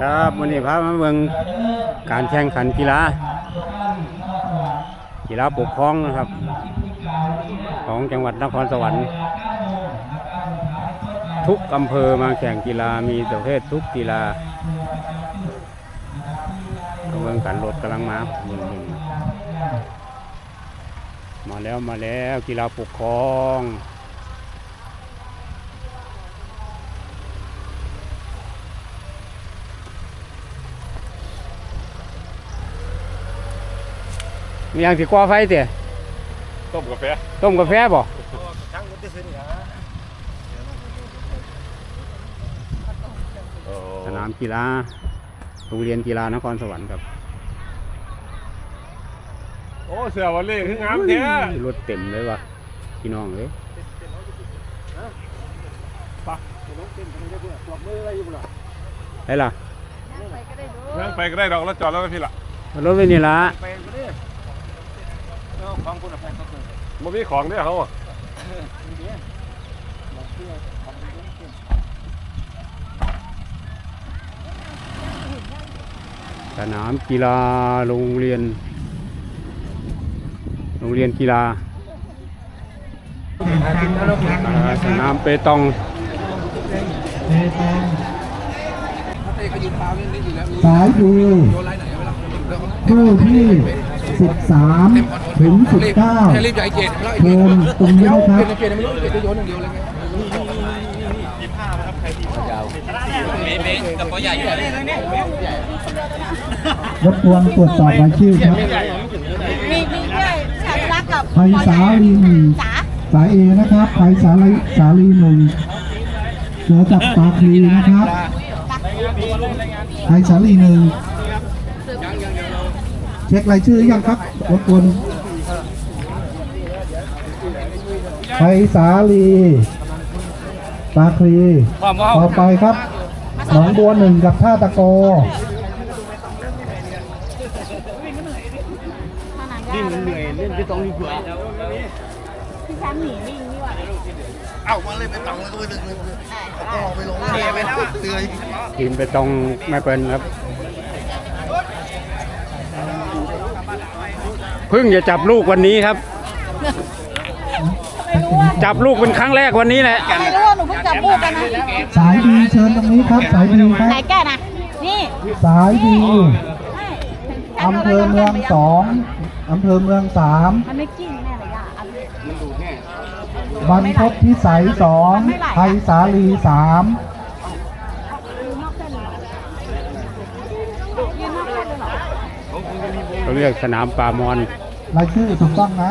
ครับวันนี้พามาเบิ่งการแข่งขันกีฬากีฬาปกครองนะครับ ของจังหวัดนครสวรรค์ ทุกอำเภอมาแข่งกีฬามีประเภททุกกีฬาเบิ่งการรถกำลังมาหมุนๆมาแล้วมาแล้วกีฬาปกครอง มีอย่างสิก่อไฟเตะต้มกาแฟต้มกาแฟบ่ช่างมันจะซื้อนี่ฮะสนามกีฬาโรงเรียนกีฬานครสวรรค์ครับ โอ้เสือวันเล่คืองามแท้รถเต็มเลยว่ะพี่น้องเลยได้ล่ะนั่งไปก็ได้ดอกแล้วจอดแล้วก็พี่ละรถไปนี่ละ ไปก็ได้ของคุณไปเขาบ่มีของเนี่ยเขาอะสนามกีฬาโรงเรียน โรงเรียนกีฬาอ่าสนามเปตองสายดูคู่ที่ 13 ถึง19รีบใหญ่เจ็ดเชิญตรงนี้นะครับ เปลี่ยนไม่รู้เปลี่ยนจะโยนอย่างเดียวเลยไงรบกวนตรวจสอบรายชื่อครับมีมีด้วยฉันรักกับไพศาลีหนึ่งจ๋าสายเอนะครับไพศาลีสาลีหนึ่งเสือจับปาคลีนะครับไพศาลีหนึ่งเช็ครายชื่อหรือยังครับรบกวน ไพศาลีปาคลีต่อไปครับหนองบัวหนึ่งกับท่าตะโกวิ่งเหนื่อยเล่นไปตรงนี้กว่าพี่แชมป์หนีวิ่งนี่หว่าเอามาเลยไปตังเลยก็ไปดึงเลยก็ไปลงเลยไปแล้วอะเตือนทีมเปตองแม่เปิลครับเพิ่งจะจับลูกวันนี้ครับ จับลูกเป็นครั้งแรกวันนี้แหละไม่รู้ว่าหนูเพิ่งจับลูกกันนะสายดีเชิญตรงนี้ครับสายดีครับไหนแกนะนี่สายดีไม่อำเภอเมืองสองอำเภอเมืองสามมันไม่กิ้งแน่เลยอะอันนี้บรรพตพิสัยสองไทยสาลีสามยืนนอกเส้นเลยเหรอยืนนอกเส้นเลยเหรอเขาเรียกสนามป่ามอนรายชื่อถูกต้องนะ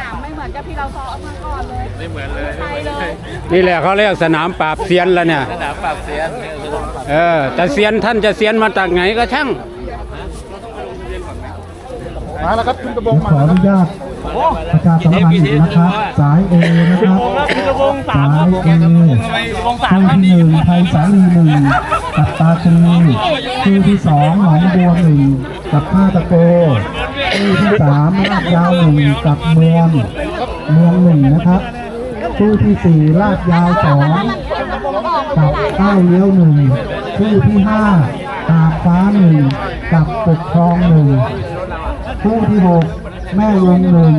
นามไม่เหมือนกับที่เราซ้อมมาก่อนเลยไม่เหมือนเลยใช่เลยนี่แหละเขาเรียกสนามปราบเซียนแล้วเนี่ย สนามปราบเสียนเออแต่เซียนท่านจะเซียนมาจากไหนก็ช่างมาแล้วครับคุณกระบเดี๋งยวมาขออนุญาต ประชาสัมพันอีกนะครับสายเอนะครับสายเอคู่ที่หนึ่งไทยสาลีหนึ่งกับตาคีคู่ที่สองหนองบัวหนึ่งกับท่าตะโกคู่ที่สามลาดยาวหนึ่งกับเมืองเมืองหนึ่งนะครับคู่ที่สี่ลาดยาวสองกับข้าวเลี้ยวหนึ่งคู่ที่ห้าตากฟ้าหนึ่งกับปกครองหนึ่งคู่ที่หก แม่วงหนึ่ง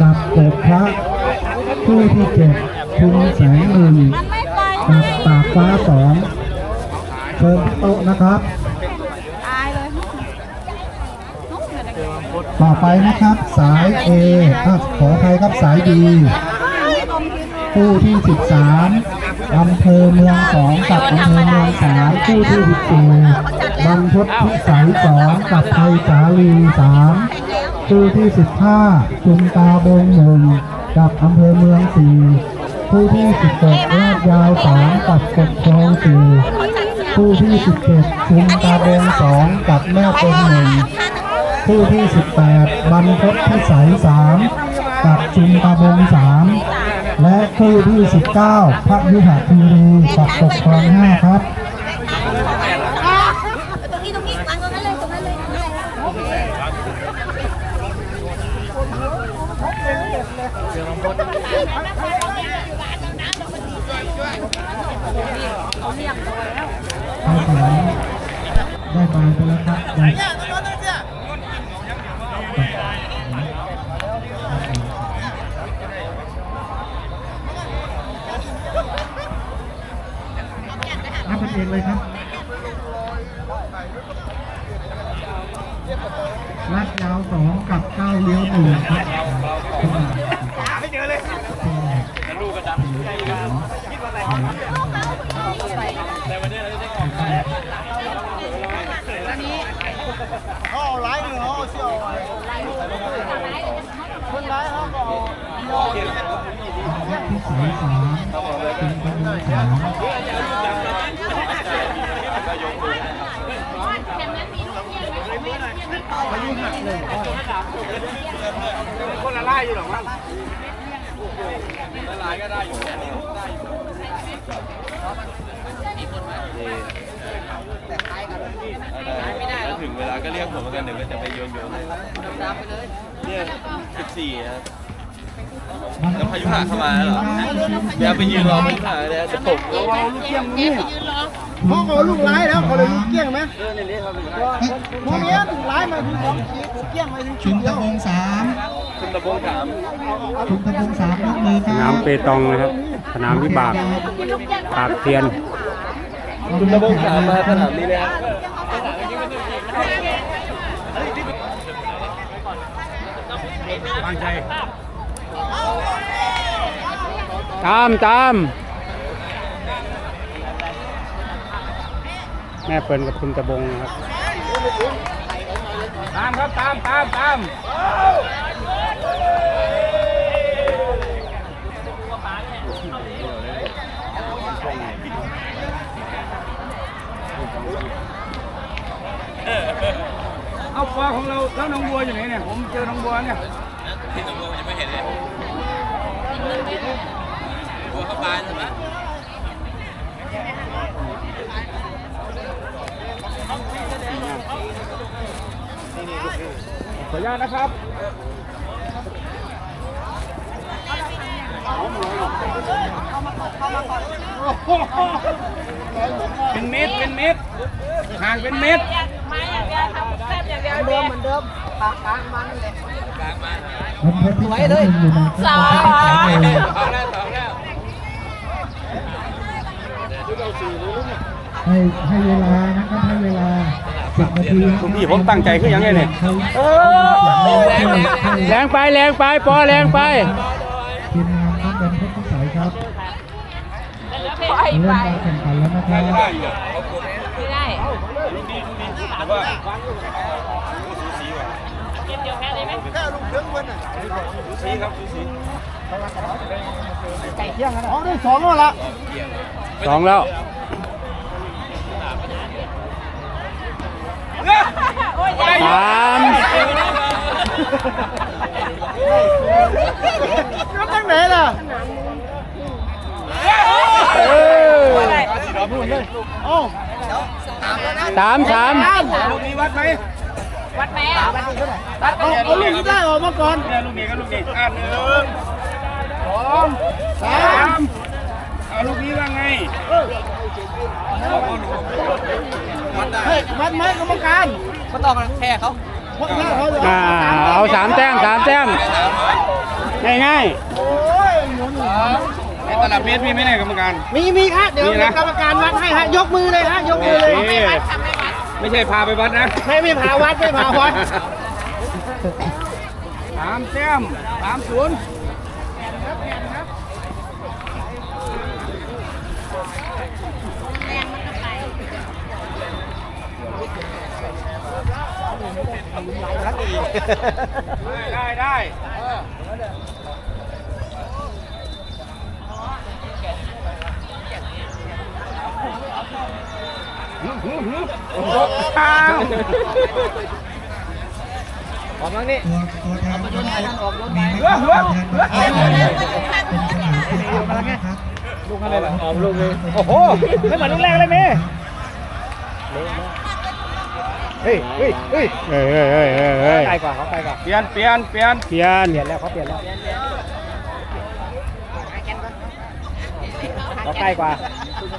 กับเกิดพระคู่ที่เจ็ดคุณแสงหนึ่งมันไม่ไปกับตาฟ้าสองเชิญโต๊ะนะครับต่อไปนะครับสายเอขอใครครับสายดีคู่ที่ 13อำเภอเมืองสองกับอำเภอเมืองสามคู่ที่14บรรพตพิสัยสองกับไทยสาลีสาม คู่ที่ 15 จุมตาบงหนึ่งกับอำเภอเมืองสี่คู่ที่ 16ลาดยาวสามกับปกครองสี่คู่ที่ 17ชุมตาบงสองกับแม่ป็นหนึ่งคู่ที่ 18 บรรพตพิสัยสามกับชุมตาบงสามและคู่ที่ 19 พระยุหคีรีกับปกครองห้าครับ ตรงนี้ตรงนี้วางตรงนั้นเลยตรงนั้นเลย ได้ไป ได้ไปไปแล้วครับได้นับกันเองเลยครับลัดยาวสองกับเก้าเลี้ยวหนึ่งครับ เขาเอาไลน์หนึ่งเขาเอาเชี่ยวคนไลน์เขาก็เอาที่สายสาเป็นกำลังสาคนละไล่อยู่หรอกมั้งละลายก็ได้อยู่ ถึงเวลาก็เรียกผมเหมือนกันเดี๋ยวก็จะไปโยนโยนเนี่ยสิบสี่ครับแล้วพายุหาเข้ามาแล้วเหรอเดี๋ยวไปยืนรอพายุหาเนี่ยจะตกแล้วเขาเอาลูกไลน์แล้วเขาเลยลูกเกี้ยงไหมพวกนี้ไลน์มาถึงสองขีดเกี้ยงมาถึงชุจุมดเดียตะวบงสามคุณตะโพงถามชุมตะบงสามยกมือคสรับนามเปตองนะครับสนามวิบากปากเทียนคุณตะโพงถามมาสนามนี้เลยครับ ตามตามแม่เปิลกับคุณตะบงนะครับ ตามครับตามตามตามเอาปลาของเราแล้วน้องบัวอยู่ไหนเนี่ย ผมเจอน้องบัวเนี่ย ที่น้องบัวยังไม่เห็นเลยบัวเข้าปลาใช่ไหมขออนุญาตนะครับเป็นเม็ดเป็นเม็ดห่างเป็นเม็ดเดิมเหมือนเดิมปากกลางมันเลยมันเพชรที่สายหนึ่งอยู่นะครับ สายเล้วเอาแล้วให้ให้เวลานะครับให้เวลาสิบนาทีนะคคุรับณพี่ผมตั้งใจขึ้นยังไงเนี่ยแรงไปแรงไปปอแรงไปทีมงานครับเป็นเพชรที่สายครับเริ่มการแข่งขันแล้วนะครับ สีครับสีไก่เที่ยงกันอ๋อได้สองแล้วละสองแล้วสามก็ตั้งไหนล่ะเออโอ้สามสามลูกนี้วัดไหม วัดแม่เอาเอาลูกที่ได้ออกมาก่อนเนี่ยลูกนี้กับลูกนี้อะหนึ่งสองสาสามมเอาลูกนี้ว่าไงเฮ้ยวัดไหมกรรมการเขาตอบแพ้เขาวัดแพ้เขาอ่าเอาสามแต้มสามแต้มง่ายง่ายโอ้ยหมุนในตลับเมตรมีไหมเนี่ยกรรมการ มีมีครับเดี๋ยวมีนะกรรมการวัดให้ฮะยกมือเลยฮะยกมือเลยนี่ ไม่ใช่พาไปวัดนะไม่ไม่พาวัดไม่พาวัดสามแต้มสามศูนย์ได้ได้ ออกมานี่ตัวตัวแทนมีไหมครับตัวแทนมาเข้าเป็นสนามเป็นสนามนะครับลูกอะไรล่ะออกลูกเลยโอ้โหไม่เหมือนลูกแรกเลยเมย์เฮ้ยเฮ้ยเฮ้ยเฮ้ยเฮ้ยเฮ้ยเฮ้ยเฮ้ยไกลกว่าเขาไกลกว่าเปลี่ยนเปลี่ยนเปลี่ยนเปลี่ยนเปลี่ยนแล้วเขาเปลี่ยนแล้วเขาใกล้กว่า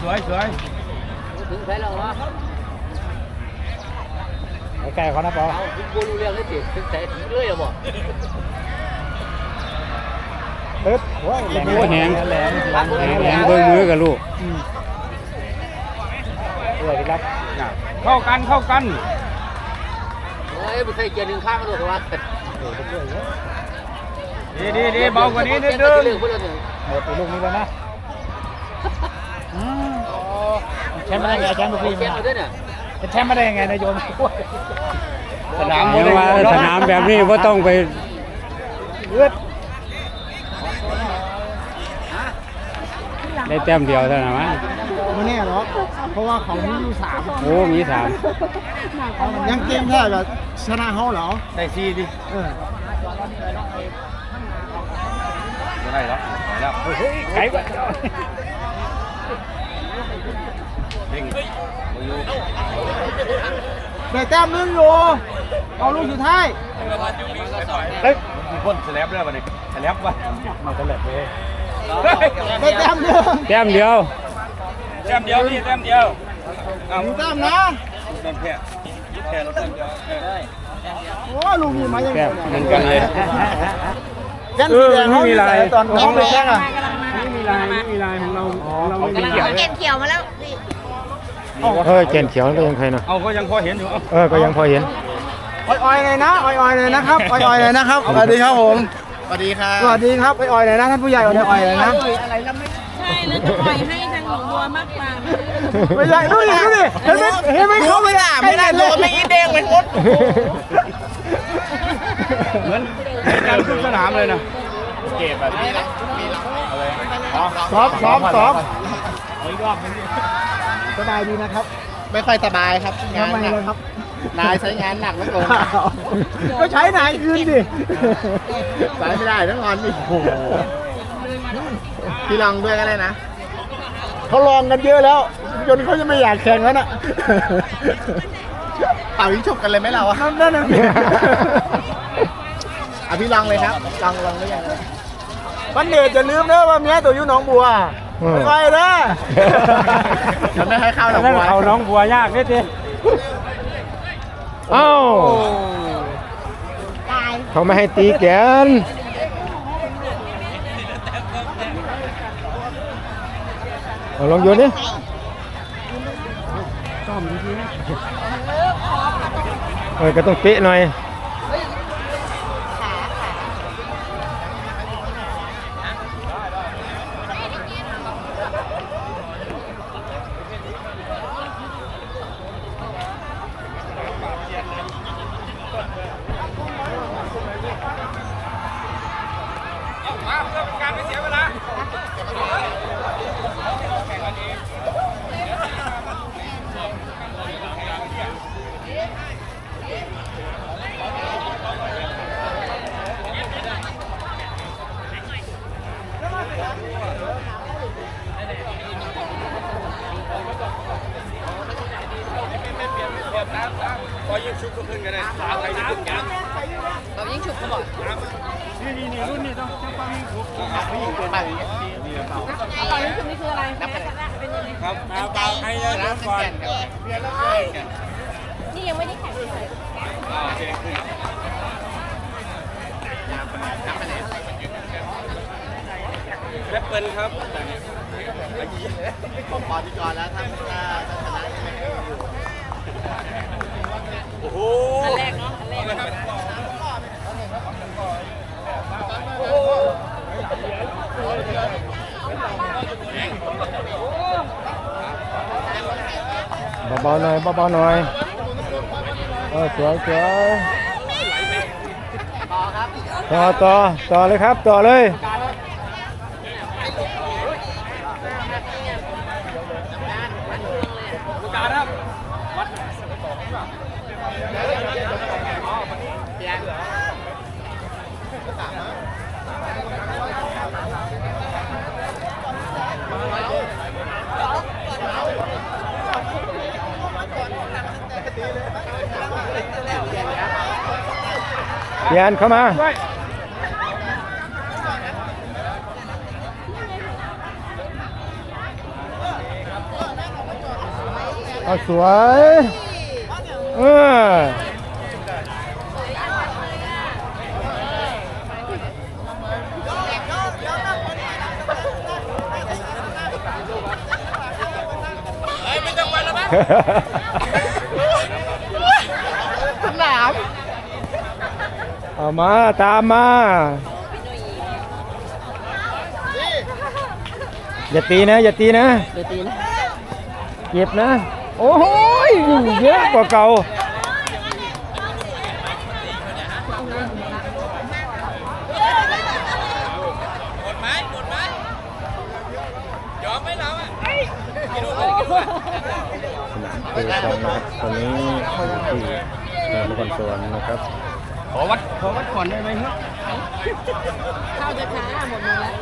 สวยสวยสวยใกล้เขานะปอตึ๊ดโอ้ยแรงโอ้แหงแรงแหงแหงเบิ้งมือกับลูกเอื้อยครับเข้ากันเข้ากันดีดีดีเบากว่านี้นิดนึงหมดไปลูกนี้แล้วนะ แชมป์มาได้ไงแชมป์มาฟรีมาเป็นแชมป์มาได้ยังไงนายโยมสนามเรียกว่าสนามแบบนี้ว่าต้องไปเลือดได้แต้มเดียวเท่านั้นมั้งไม่แน่หรอกเพราะว่าเขามีอยู่สามโอ้มีสามยังเกมแท้กับชนะเขาเหรอได้ซีดิเออไม่ได้แล้วแล้วเฮ้ยไกลกว่า ได้แต้มนึงอยู่เอาลูกสุดท้ายเฮ้ยมีคนสแลบด้วยวันนี้สแลบวะมาตลอดเลยได้แต้มนึงแต้มเดียวแต้มเดียวนี่แต้มเดียวเอามีแต้มนะแต้มแค่แค่เราแต้มเดียวโอ้ลูกนี้มายังไงแต้มเหมือนกันเลยแต้มสีแดงเขาใส่ตอนเขาไปแข่งอะไม่มีลายไม่มีลายของเราเราไม่มีกำลังเอาเกณฑ์เขียวมาแล้วนี่ เออเกณฑ์เขียวก็ยังใครนะเอาก็ยังพอเห็นอยู่เอาเออก็ยังพอเห็นอ่อยๆเลยนะอ่อยๆเลยนะครับอ่อยๆเลยนะครับสวัสดีครับผมสวัสดีครับสวัสดีครับอ่อยๆเลยนะท่านผู้ใหญ่อ่อยๆเลยนะใช่แล้วจะปล่อยให้ทางหลวงบัวมากกว่าไม่ใช่ดูดิดูดิเห็นไหมเห็นไหมเขาไม่ได้ไม่ได้โลไม่อีเด้งเป็นมดเหมือนการขึ้นสนามเลยนะซ้อมซ้อมซ้อม สบายดีนะครับไม่ค่อยสบายครับงานทำไมหนักเลยครับ นายใช้งานหนักแล้วโกงก็ใช้ไหนคืนดิสายไม่ได้ต้องนอนอีกโอ้โหพี่ลองด้วยก็ได้นะเขาลองกันเยอะแล้ว จนเขาจะไม่อยากแข่งแล้วน่ะเป่ายิงฉุบกันเลยไหมเราอะนั่นนั่นน่ะสิอะพี่ลองเลยครับลองลองด้วยกันวันเดชจะลืมนะว่าเมียตัวอยู่หนองบัว อืมไปนะมันไม่ให้เข้าหรอกนั่นบัวเอาน้องบัวยากนิดเดียวเอ้าตายเขาไม่ให้ตีแกนเอาลองโยนดิเออก็ต้องเป๊ะหน่อย นี่นี่นี่รุ่นนี้ต้องต้องฟังยิงชุบผู้หญิงตัวไปอย่างเงี้ยนี่กระเป๋าตอนนี้คือนี่คืออะไรแม่เป็นยังไงครับเอาเปล่าใครจะเริ่มก่อนนี่ยังไม่ได้แข่งเลยอ่าโอเคขึ้นแอปเปิลครับผมปอที่ก่อนแล้วถ้าถ้าถ้าชนะยังไม่เคยอยู่โอ้โหอันแรกเนาะอันแรก เบาๆหน่อยเบาๆหน่อยเออสวยสวยต่อต่อต่อเลยครับ เลยเยียนเข้ามาเอาสวยเออหนาม เอามาตามมา อย่าตีนะ อย่าตีนะ เดี๋ยวตีนะเก็บนะ โอ้โหยเยอะกว่าเก่าสนามเตะบอลนะครับตอนนี้อยู่ที่นครสวรรค์นะครับขอวัดขอวัด ก่อนได้ไหมครับข้าวจะช้าหมดมือแล้ว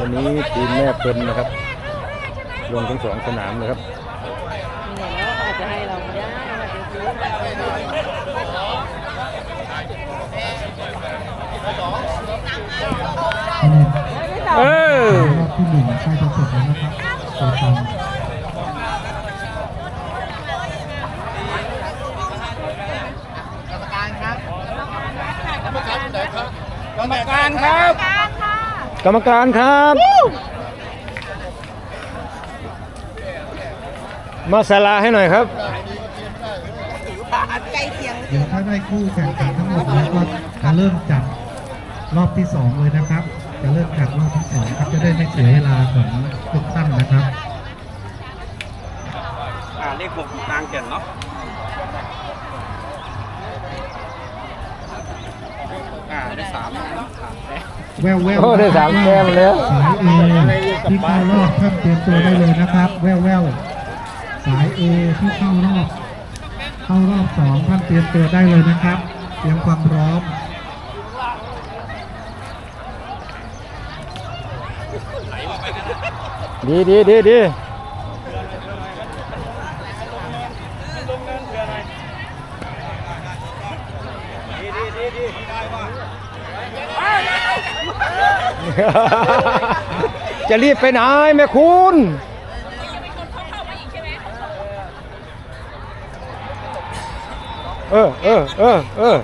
วันนี้ทีมแม่เป็นนะครับ ลงทั้งสองสนามนะครับอาจจะให้เราก็ได้อาจจะซื้อ เออรอบที่หนึ่งใกล้จะจบแล้วนะครับโซตันกรรมการครับกรรมการครับ กรรมการครับ มาสลาให้หน่อยครับ เดี๋ยวถ้าได้คู่แข่งขันทั้งหมดแล้วก็จะเริ่มจัดรอบที่สองเลยนะครับ จะเริ่มจัดรอบที่สองครับจะ ได้ไม่เสียเวลาของทุกท่านนะครับอ่าเลขหกอยู่กลางแก่นเนาะอ่าได้สามแววแววโอ้ได้สามแต้มแล้ว สายเอที่เข้ารอบท่านเตรียมตัวได้เลยนะครับ แววแววสายเอที่เข้ารอบเข้ารอบสองท่านเตรียมตัวได้เลยนะครับ เตรียมความพร้อม ดีดีดีดีจะรีบไปไหนแม่คุณเออเออเออเออ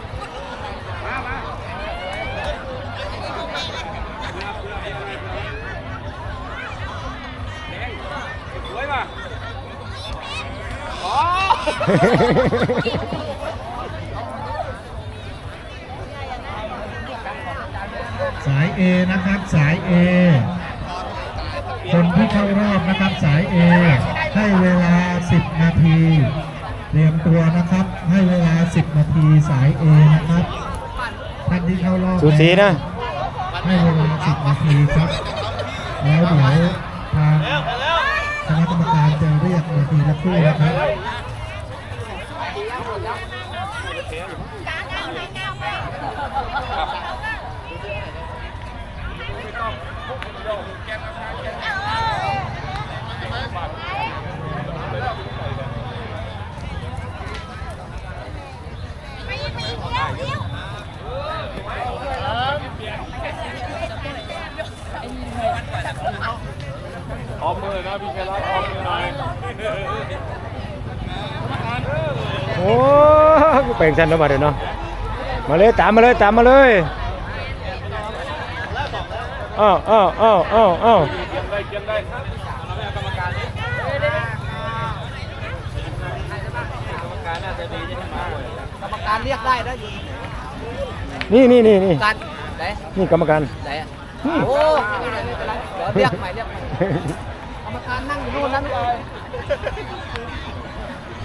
สาย A นะครับสาย A คนที่เข้ารอบนะครับสาย A ให้เวลา 10 นาที เตรียมตัวนะครับ ให้เวลา 10 นาทีสาย A นะครับท่านที่เข้ารอบสูสีนะ ให้เวลา 10 นาทีครับ แล้วเดี๋ยวทางคณะกรรมการจะเรียกนาทีละคู่นะครับ ออมมือนะพี่แครอทออมมือหน่อย โอ้แปลงชันแล้วมาเดี๋ยวเนาะมาเลยตามมาเลยตามมาเลยอ้าวอ้าวอ้าวอ้าวอ้าวกรรมการเรียกได้นะอยู่นี่นี่นี่นี่การไหนนี่กรรมการไหนอะโอ้ไม่เป็นไรไม่เป็นไรเดี๋ยวเรียกใหม่เรียกใหม่กรรมการนั่งอยู่นู่นนั่นเลย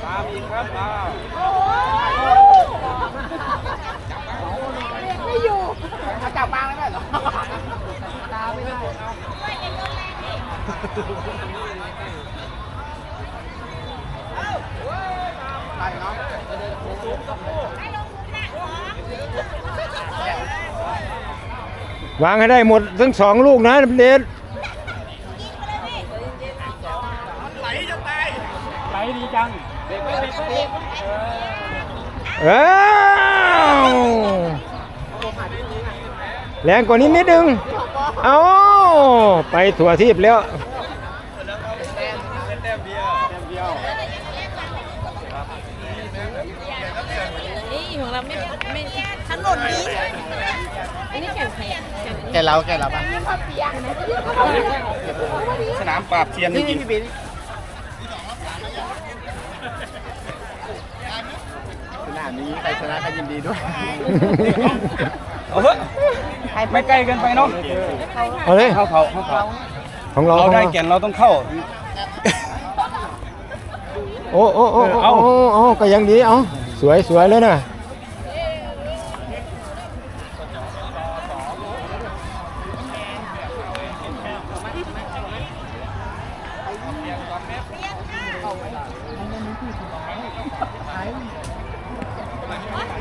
มาเองครับมาไม่อยู่เขาจับปางไม่ได้เหรอตาไม่ได้วางให้ได้หมดทั้งสองลูกนะเดชไหลดีจังเอ้าวแรงกว่านี้นิดนึง เอาไปถั่วทีบแล้วนี่ของเราไม่ไม่ถนนนี้อันนี้แข่งใครอะแข่งแกเราแกเราปะสนามปราบเทียนนี่จรินี่ง นสนามนี้ใครชนะก็ยินดีด้วยเอาเถอะไม่ใกล้เกินไปเนาะเอาเลยเข้าเขาเข้าเขาของเราเราได้ของแก่นเราต้องเข้า โอ้โอ้โอ้โอ้เอาโอ้โอ้ก็ยังดีเอาสวยสวยเลยนะ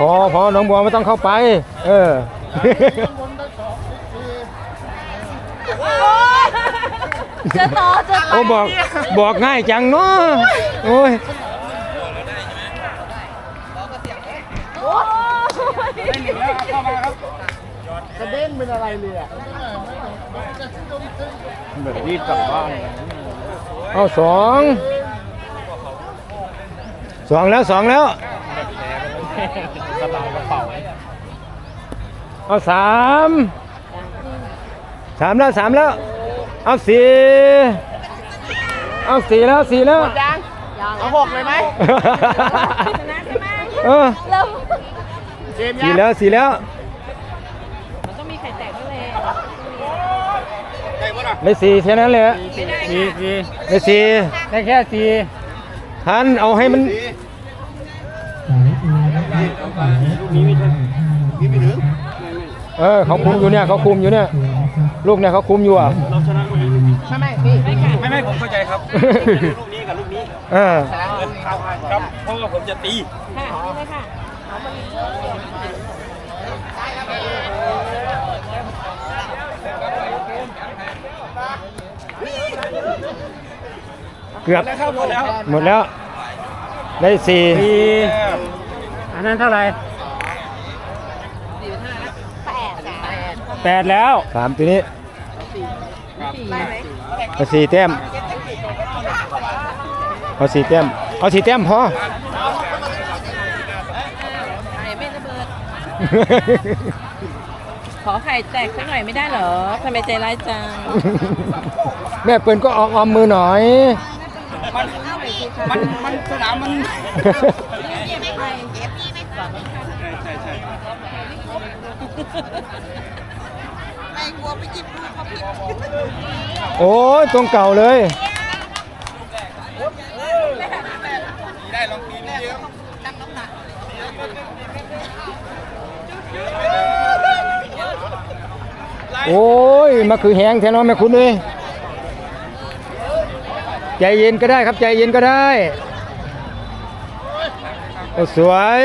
พอพอน้องบัวไม่ต้องเข้าไป เออโอ้ยเจอต่อเจอต่โอ้บอกบอกง่ายจังเนาะโอ้ยโอ้ยกระเด้งเป็นอะไรเลยอะแบบนี้กลับบ้านเอาสอง สองแล้วสองแล้วเอาสามสามแล้วสามแล้วเอาสี่เอาสี่แล้วสี่แล้วเอาหกเลยไหมชนะใช่ไหมเออเริ่มเกมสี่ยังแล้วสี่แล้วมันต้องมีไข่แตกด้วยเลยได้สี่แค่นั้นเลยไม่ได้ค่ะได้สี่ได้แค่สี่ทันเอาให้มัน เออเขาคุมอยู่เนี่ยเขาคุมอยู่เนี่ยลูกเนี่ยเขาคุมอยู่อะไม่ไม่พี่ไม่ไม่ผมเข้าใจครับลูกนี้กับลูกนี้เออครับครับเพราะว่าผมจะตีค่ะนี่เลยค่ะเอามาเกือบแล้วเข้าหมดแล้วหมดแล้ว ได้สี่อันนั้นเท่าไหร่ แปดแปด แปดแล้วสามตัวนี้ได้ไหมเอาสี่แต้มเอาสี่แต้มเอาสี่แต้มพอไข่ไม่ระเบิด ขอไข่แตกสักหน่อยไม่ได้เหรอทำไมใจร้ายจังแม่เปิ่นก็ออกออมมือหน่อย มันมันสนามมันเก็บไข่เก็บนี่ไม่ก่อนใช่ใช่โอ้ยตรงเก่าเลย ได้ลองตีนิดเดียวโอ้ยมาคือแหงแท้เน้องแม่คุณเลยใจเย็นก็ได้ครับใจเย็นก็ได้สวย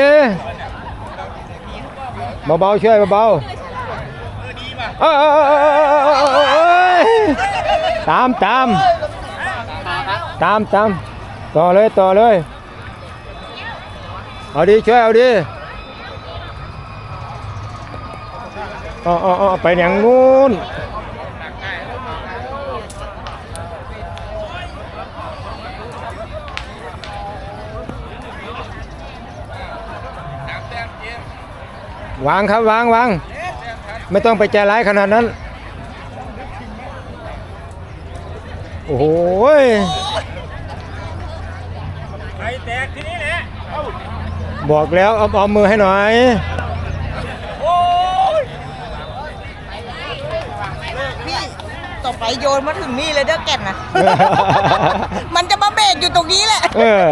เบาๆช่วยเบาๆ ตามตามตามตามต่อเลยต่อเลยเอาดีช่วยเอาดีอ๋ออ๋อไปอย่างนู้นวางครับวางวาง ไม่ต้องไปใจร้ายขนาดนั้น โอ้โหยบอกแล้วเอาเอามือให้หน่อยพี่ต่อไปโยนมาถึงนี่เลยเด้อแก่นนะ มันจะมาเบรกอยู่ตรงนี้แหละ เออ